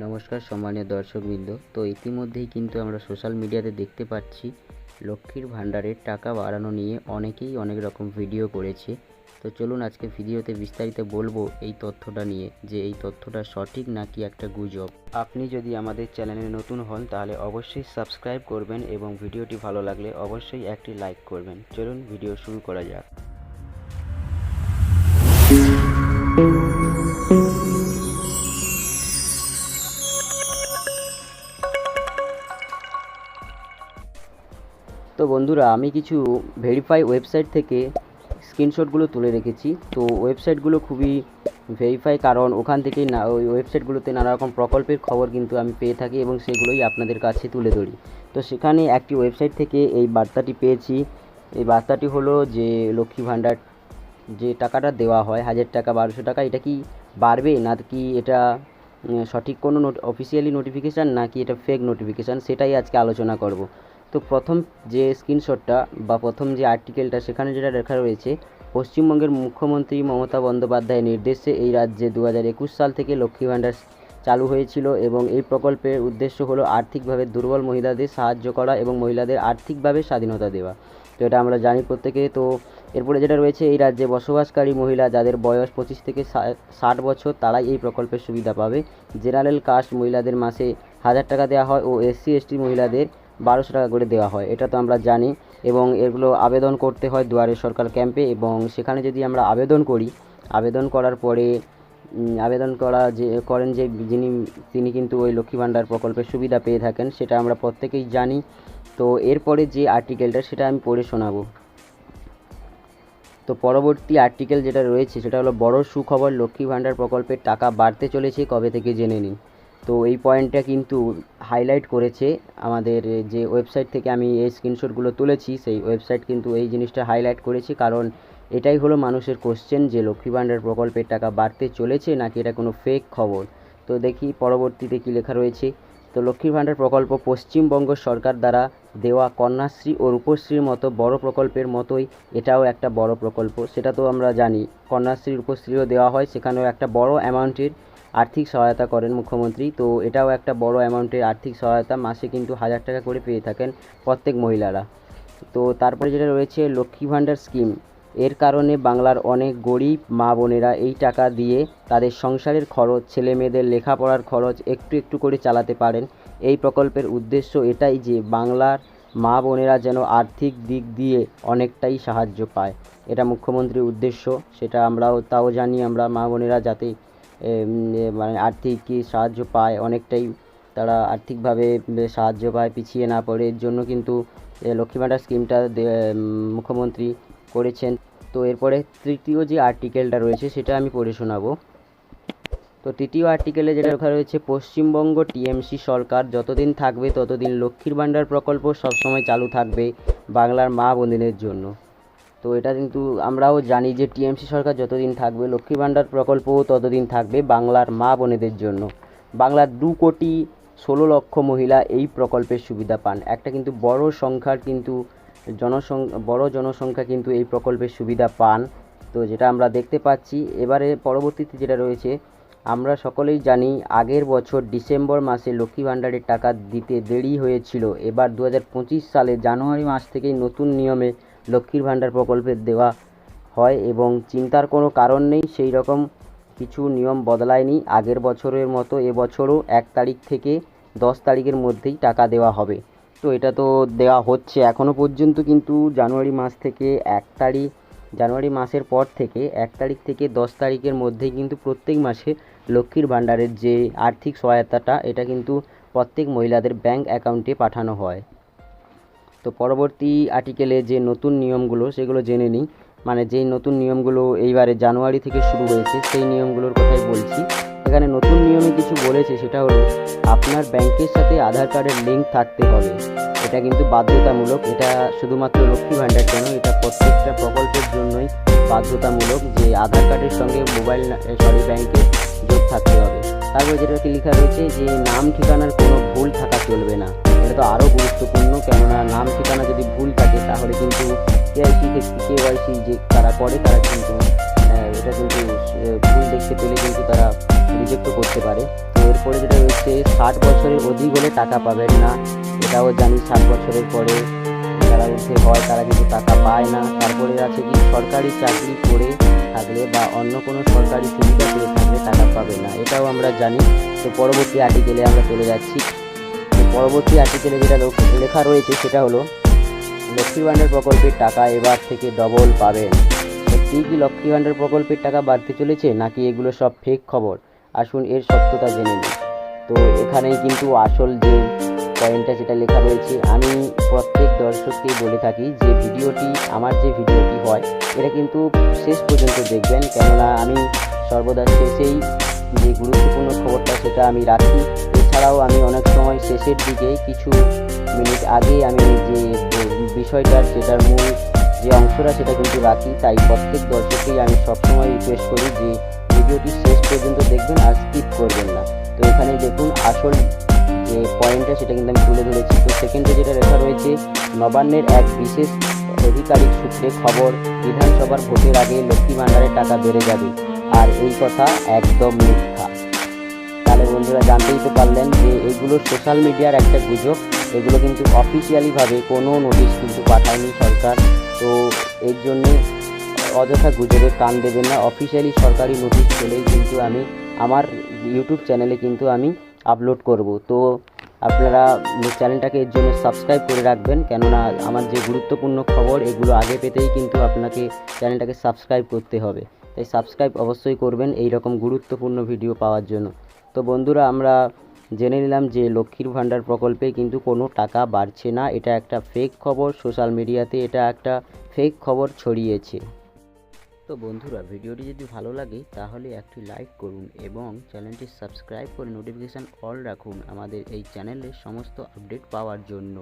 নমস্কার সম্মানীয় দর্শকবৃন্দ। তো ইতিমধ্যেই কিন্তু আমরা সোশ্যাল মিডিয়াতে দেখতে পাচ্ছি, লক্ষ্মীর ভাণ্ডারের টাকা বাড়ানো নিয়ে অনেকেই অনেক রকম ভিডিও করেছে। তো চলুন আজকে ভিডিওতে বিস্তারিত বলব এই তথ্যটা নিয়ে, যে এই তথ্যটা সঠিক নাকি একটা গুজব। আপনি যদি আমাদের চ্যানেলে নতুন হন, তাহলে অবশ্যই সাবস্ক্রাইব করবেন এবং ভিডিওটি ভালো লাগলে অবশ্যই একটি লাইক করবেন। চলুন ভিডিও শুরু করা যাক। বন্ধুরা, আমি কিছু ভেরিফাই ওয়েবসাইট থেকে স্ক্রিনশটগুলো তুলে রেখেছি। তো ওয়েবসাইটগুলো খুবই ভেরিফাই কারণ ওখান থেকেই না, ওই ওয়েবসাইটগুলোতে নানা রকম প্রকল্পের খবর কিন্তু আমি পেয়ে থাকি এবং সেগুলোই আপনাদের কাছে তুলে ধরি। তো সেখানে একটি ওয়েবসাইট থেকে এই বার্তাটি পেয়েছি। এই বার্তাটি হলো যে, লক্ষ্মী ভাণ্ডার যে টাকাটা দেওয়া হয়, হাজার টাকা, বারোশো টাকা, এটা কি বাড়বে না কি এটা সঠিক কোনো নোট অফিসিয়ালি নোটিফিকেশান নাকি এটা ফেক নোটিফিকেশান সেটাই আজকে আলোচনা করব। তো প্রথম যে স্ক্রিনশটটা বা প্রথম যে আর্টিকেলটা সেখানে যেটা লেখা রয়েছে, পশ্চিমবঙ্গের মুখ্যমন্ত্রী মমতা বন্দ্যোপাধ্যায়ের নির্দেশে এই রাজ্যে দু একুশ সাল থেকে লক্ষ্মী ভাণ্ডার চালু হয়েছিল এবং এই প্রকল্পের উদ্দেশ্য হলো আর্থিকভাবে দুর্বল মহিলাদের সাহায্য করা এবং মহিলাদের আর্থিকভাবে স্বাধীনতা দেওয়া। তো এটা আমরা জানি প্রত্যেকে। তো এরপরে যেটা রয়েছে, এই রাজ্যে বসবাসকারী মহিলা যাদের বয়স পঁচিশ থেকে ষাট বছর, তারাই এই প্রকল্পের সুবিধা পাবে। জেনারেল কাস্ট মহিলাদের মাসে হাজার টাকা দেওয়া হয় ও এসসি, এসটি মহিলাদের বারোশো টাকা করে দেওয়া হয়, এটা তো আমরা জানি। এবং এগুলো আবেদন করতে হয় দুয়ারে সরকার ক্যাম্পে এবং সেখানে যদি আমরা আবেদন করি, আবেদন করার পরে আবেদন করা যে, করেন যে যিনি, তিনি কিন্তু ওই লক্ষ্মী ভাণ্ডার প্রকল্পের সুবিধা পেয়ে থাকেন, সেটা আমরা প্রত্যেকেই জানি। তো এরপরে যে আর্টিকেলটা, সেটা আমি পড়ে শোনাবো। তো পরবর্তী আর্টিকেল যেটা রয়েছে, সেটা হলো, বড় সুখবর লক্ষ্মী ভাণ্ডার প্রকল্পের টাকা বাড়তে চলেছে, কবে থেকে জেনে নিন? তো এই পয়েন্টটা কিন্তু হাইলাইট করেছে আমাদের যে ওয়েবসাইট থেকে আমি এই স্ক্রিনশটগুলো তুলেছি, সেই ওয়েবসাইট কিন্তু এই জিনিসটা হাইলাইট করেছে। কারণ এটাই হলো মানুষের কোশ্চেন যে লক্ষ্মী ভাণ্ডার প্রকল্পের টাকা বাড়তে চলেছে নাকি এটা কোনো ফেক খবর? তো দেখি পরবর্তীতে কী লেখা রয়েছে। তো লক্ষ্মী ভাণ্ডার প্রকল্প পশ্চিমবঙ্গ সরকার দ্বারা দেওয়া কন্যাশ্রী ও রূপশ্রীর মতো বড় প্রকল্পের মতোই এটাও একটা বড় প্রকল্প। সেটা তো আমরা জানি, কন্যাশ্রী, রূপশ্রীও দেওয়া হয়, সেখানেও একটা বড় অ্যামাউন্টের আর্থিক সহায়তা করেন মুখ্যমন্ত্রী। তো এটাও একটা বড় অ্যামাউন্টের আর্থিক সহায়তা। মাসে কিন্তু হাজার টাকা করে পেয়ে থাকেন প্রত্যেক মহিলারা। তো তারপরে যেটা রয়েছে, লক্ষ্মী ভাণ্ডার স্কিম এর কারণে বাংলার অনেক গরিব মা বোনেরা এই টাকা দিয়ে তাদের সংসারের খরচ, ছেলে মেয়েদের লেখাপড়ার খরচ একটু একটু করে চালাতে পারেন। এই প্রকল্পের উদ্দেশ্য এটাই যে বাংলার মা বোনেরা যেন আর্থিক দিক দিয়ে অনেকটাই সাহায্য পায়। এটা মুখ্যমন্ত্রীর উদ্দেশ্য, সেটা আমরাও, তাও জানি আমরা মা বোনেরা যাতে মানে আর্থিক সাহায্য পায় অনেকটাই। তারা আর্থিকভাবে সাহায্য পায়, পিছিয়ে না পড়ে। এর জন্য কিন্তু লক্ষ্মী ভাণ্ডার স্কিমটা মুখ্যমন্ত্রী করেছেন। তো এরপরে তৃতীয় যে আর্টিকেলটা রয়েছে, সেটা আমি পড়ে শোনাবো। তো তৃতীয় আর্টিকেলে যেটা লেখা রয়েছে, পশ্চিমবঙ্গ টিএমসি সরকার যতদিন থাকবে, ততদিন লক্ষ্মীর ভাণ্ডার প্রকল্প সবসময় চালু থাকবে বাংলার মা বোনেদের জন্য। তো এটা কিন্তু আমরাও জানি যে টিএমসি সরকার যতদিন থাকবে লক্ষ্মী ভাণ্ডার প্রকল্পও ততদিন থাকবে বাংলার মা বোনেদের জন্য। বাংলার দু কোটি ষোলো লক্ষ মহিলা এই প্রকল্পের সুবিধা পান। একটা কিন্তু বড় সংখ্যার কিন্তু জনসংখ্যা বড় জনসংখ্যা কিন্তু এই প্রকল্পের সুবিধা পান। তো যেটা আমরা দেখতে পাচ্ছি, এবারে পরবর্তীতে যেটা রয়েছে, আমরা সকলেই জানি আগের বছর ডিসেম্বর মাসে লক্ষ্মী ভাণ্ডারের টাকা দিতে দেরি হয়েছিল। এবার দু হাজার পঁচিশ সালে জানুয়ারি মাস থেকেই নতুন নিয়মে লক্ষ্মীর ভাণ্ডার প্রকল্পের দেওয়া হয় এবং চিন্তার কোনো কারণ নেই, সেই রকম কিছু নিয়ম বদলায়নি। আগের বছরের মতো এবছরও এক তারিখ থেকে দশ তারিখের মধ্যেই টাকা দেওয়া হবে। তো এটা তো দেওয়া হচ্ছে এখনও পর্যন্ত, কিন্তু জানুয়ারি মাস থেকে এক তারিখ, জানুয়ারি মাসের পর থেকে এক তারিখ থেকে দশ তারিখের মধ্যেই কিন্তু প্রত্যেক মাসে লক্ষ্মীর ভাণ্ডারের যে আর্থিক সহায়তাটা, এটা কিন্তু প্রত্যেক মহিলাদের ব্যাংক অ্যাকাউন্টে পাঠানো হয়। তো পরবর্তী আর্টিকেলে যে নতুন নিয়মগুলো, সেগুলো জেনে নিই। মানে যেই নতুন নিয়মগুলো এইবারে জানুয়ারি থেকে শুরু হয়েছে, সেই নিয়মগুলোর কথাই বলছি। এখানে নতুন নিয়মে কিছু বলেছে, সেটা হলো আপনার ব্যাংকের সাথে আধার কার্ডের লিঙ্ক থাকতে হবে। এটা কিন্তু বাধ্যতামূলক, এটা শুধুমাত্র লক্ষ্মী ভাণ্ডার কেন, এটা প্রত্যেকটা প্রকল্পের জন্যই বাধ্যতামূলক যে আধার কার্ডের সঙ্গে মোবাইল সরি ব্যাংকে যোগ থাকতে হবে। তারপরে যেটা কি লেখা রয়েছে যে, নাম ঠিকানার কোনো ভুল থাকা চলবে না। এটা তো আরও গুরুত্বপূর্ণ, কেননা নাম ঠিকানা যদি ভুল থাকে, তাহলে কিন্তু কেআইসি কেওয়াইসি যে তারা করে, তারা কিন্তু এটা কিন্তু ভুল দেখতে পেলে কিন্তু তারা রিজেক্টও করতে পারে। তো এরপরে যেটা রয়েছে, ষাট বছরের অধিক হলে টাকা পাবেন না। এটাও জানি ষাট বছরের পরে যারা উঠে হয়, তারা কিন্তু টাকা পায় না, তারপরে আছে কি সরকারি চাকরি করে থাকলে বা অন্য কোনো সরকারি সুবিধা পেয়ে থাকলে টাকা পাবে না। এটাও আমরা জানি। তো পরবর্তী আর্টিকেলে আমরা চলে যাচ্ছি। পরবর্তী আর্টিকেলে যেটা লেখা রয়েছে সেটা হলো, লক্ষ্মী ভাণ্ডার প্রকল্পের টাকা এবার থেকে ডবল পাবেন। সত্যিই কি লক্ষ্মী ভাণ্ডার প্রকল্পের টাকা বাড়তে চলেছে, নাকি এগুলো সব ফেক খবর? আসুন এর সত্যতা জেনে নিই। তো এখানেই কিন্তু আসল যে পয়েন্টটা যেটা লেখা রয়েছে, আমি প্রত্যেক দর্শককেই বলে থাকি যে ভিডিওটি, আমার যে ভিডিওটি হয়, এটা কিন্তু শেষ পর্যন্ত দেখবেন। কেননা আমি সর্বদা শেষেই যে গুরুত্বপূর্ণ খবরটা সেটা আমি রাখি। এছাড়াও আমি অনেক সময় শেষের দিকে কিছু মিনিট আগে আমি যে বিষয়টার যেটার মূল যে অংশটা সেটা কিন্তু রাখি। তাই প্রত্যেক দর্শককেই আমি সবসময় রিকোয়েস্ট করি যে ভিডিওটি শেষ পর্যন্ত দেখবেন আর স্কিপ করবেন না। তো এখানে দেখুন, আসল পয়েন্টটা সেটা কিন্তু আমি তুলে ধরেছি। তো সেকেন্ডে যেটা লেখা রয়েছে, নবান্নের এক বিশেষ আধিকারিক সূত্রে খবর, বিধানসভার ভোটের আগে লক্ষ্মী ভাণ্ডারের টাকা বেড়ে যাবে। আর এই কথা একদম মিথ্যা। তাহলে বন্ধুরা জানতেই তো পারলেন যে এগুলো সোশ্যাল মিডিয়ার একটা গুজব। এগুলো কিন্তু অফিসিয়ালিভাবে কোনো নোটিশ কিন্তু পাঠায়নি সরকার। তো এর জন্যে অযথা গুজবে কান দেবেন না। অফিসিয়ালি সরকারি নোটিশ পেলেই কিন্তু আমি, আমার ইউটিউব চ্যানেলে কিন্তু আমি আপলোড করব। তো আপনারা চ্যানেলটাকে এর জন্য সাবস্ক্রাইব করে রাখবেন, কেননা আমার যে গুরুত্বপূর্ণ খবর, এগুলো আগে পেতেই কিন্তু আপনাকে চ্যানেলটাকে সাবস্ক্রাইব করতে হবে। তাই সাবস্ক্রাইব অবশ্যই করবেন এই রকম গুরুত্বপূর্ণ ভিডিও পাওয়ার জন্য। তো বন্ধুরা, আমরা জেনে নিলাম যে লক্ষ্মীর ভাণ্ডার প্রকল্পে কিন্তু কোনো টাকা বাড়ছে না। এটা একটা ফেক খবর সোশ্যাল মিডিয়াতে এটা একটা ফেক খবর ছড়িয়েছে। তো বন্ধুরা, ভিডিওটি যদি ভালো লাগে, তাহলে একটি লাইক করুন এবং চ্যানেলটি সাবস্ক্রাইব করে নোটিফিকেশান অল রাখুন আমাদের এই চ্যানেলের সমস্ত আপডেট পাওয়ার জন্য।